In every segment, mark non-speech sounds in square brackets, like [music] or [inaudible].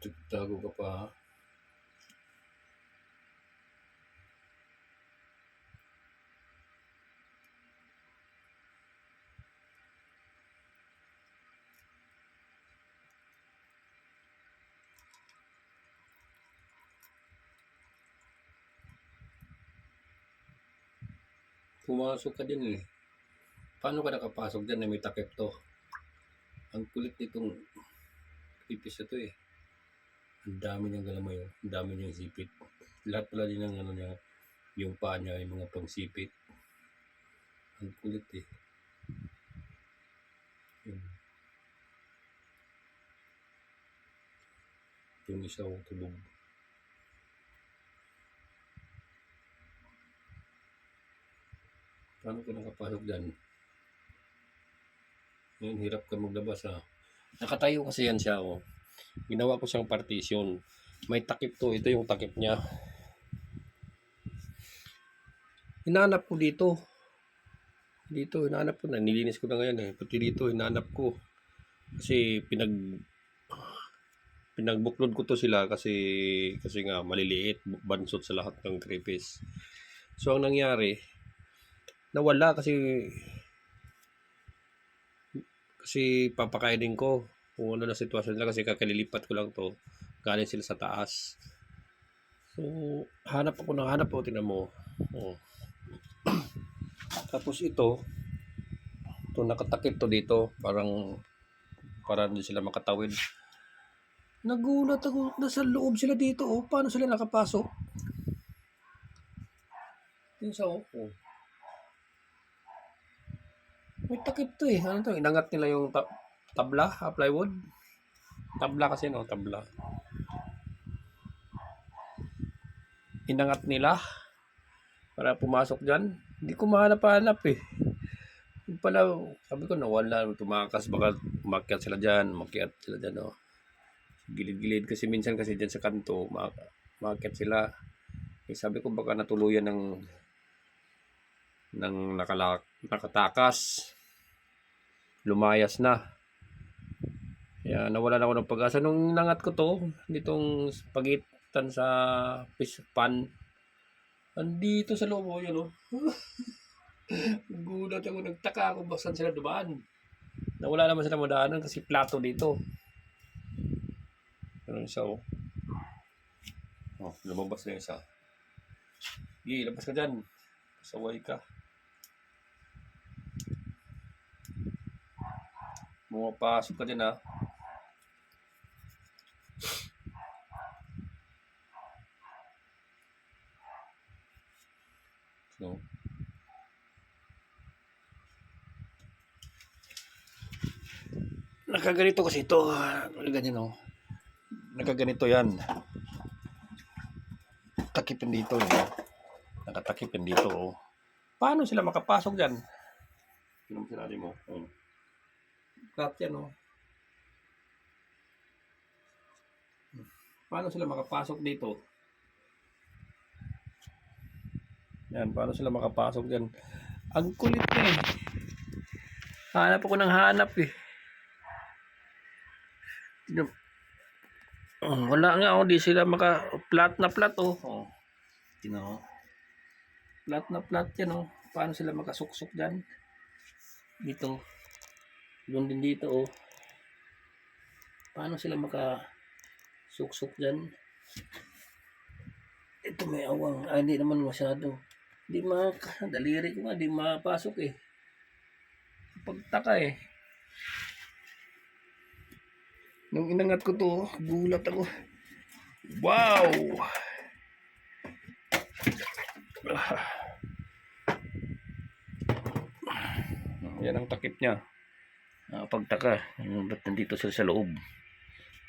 Tago ka pa. ha? Pumasok ka din eh. Paano ka nakapasok dyan na may takip to? Ang kulit nitong pipis na to eh. Ang dami niyang galamay. Ang dami niyang sipit. Lahat pala din ng ano niya, yung paa niya ay mga pangsipit. Ang kulit eh. Yun. Yung isa oh, tulog. Paano ka nakapasok dyan? Ngayon, hirap ka maglabas ha. Nakatayo kasi yan siya oh. Ginawa ko siyang partition. May takip to. Ito yung takip niya. Hinanap ko dito. Dito, hinanap ko na. Nilinis ko na ngayon eh. Pati dito, hinanap ko. Kasi pinag pinagbuklod ko to sila kasi kasi nga maliliit bansot sa lahat ng creepers. So ang nangyari nawala kasi kasi papakainin ko kung ano na sitwasyon nila kasi kakalilipat ko lang to galing sila sa taas so hanap ako ng hanap o tinan mo oh. [clears throat] tapos ito ito nakatakip to dito parang para hindi sila makatawid nagulat ako nasa loob sila dito oh paano sila nakapasok yun sa oh, oh. May takip to eh. Ano to? Inangat nila yung ta- tabla, plywood. Tabla kasi no, tabla. Inangat nila para pumasok dyan. Hindi ko mahanap-hanap eh. Yung pala, sabi ko nawala, tumakas, baka umakyat sila dyan, umakyat sila dyan, oh. Gilid-gilid kasi minsan kasi dyan sa kanto, umak- umakyat sila. Eh, sabi ko baka natuluyan ng ng nakala, nakatakas lumayas na kaya nawala na ako ng pag-asa nung nangat ko to ditong pagitan sa fish pan andito sa loob oh, yun oh [laughs] gulat ako nagtaka ako basan sila dumaan nawala naman sila madaanan kasi plato dito ganun siya oh oh lumabas na yung isa Sige, labas ka dyan. Saway ka. Pumapasok ka din ha. So, Nakaganito kasi ito. Ganyan o. Nakaganito yan. Takipin dito. Eh. Nakatakipin dito. Oh. Paano sila makapasok dyan? Sino sinabi mo? Oh. Flat yan, oh. Paano sila makapasok dito? Yan, paano sila makapasok dyan? Ang kulit na eh. Hanap ako ng hanap eh. Oh, wala nga oh, di sila maka flat na flat oh. Oh. Tingnan mo. Flat na flat yan oh. Paano sila makasuksok diyan? Dito. Doon din dito oh. Paano sila maka suksok diyan? Ito may awang. Ah, hindi naman masyado. Di maka, [laughs] daliri ko nga, di mapasok eh. Pagtaka eh. Nung inangat ko to, gulat ako. Wow! [sighs] Yan ang takip niya. Ah, pagtaka, ba't nandito sila sa loob?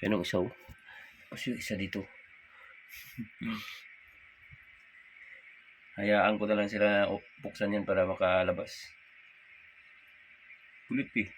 Yan ang isa. oh. Tapos isa dito. [laughs] Hayaan ko na lang sila buksan yan para makalabas. Kulit eh.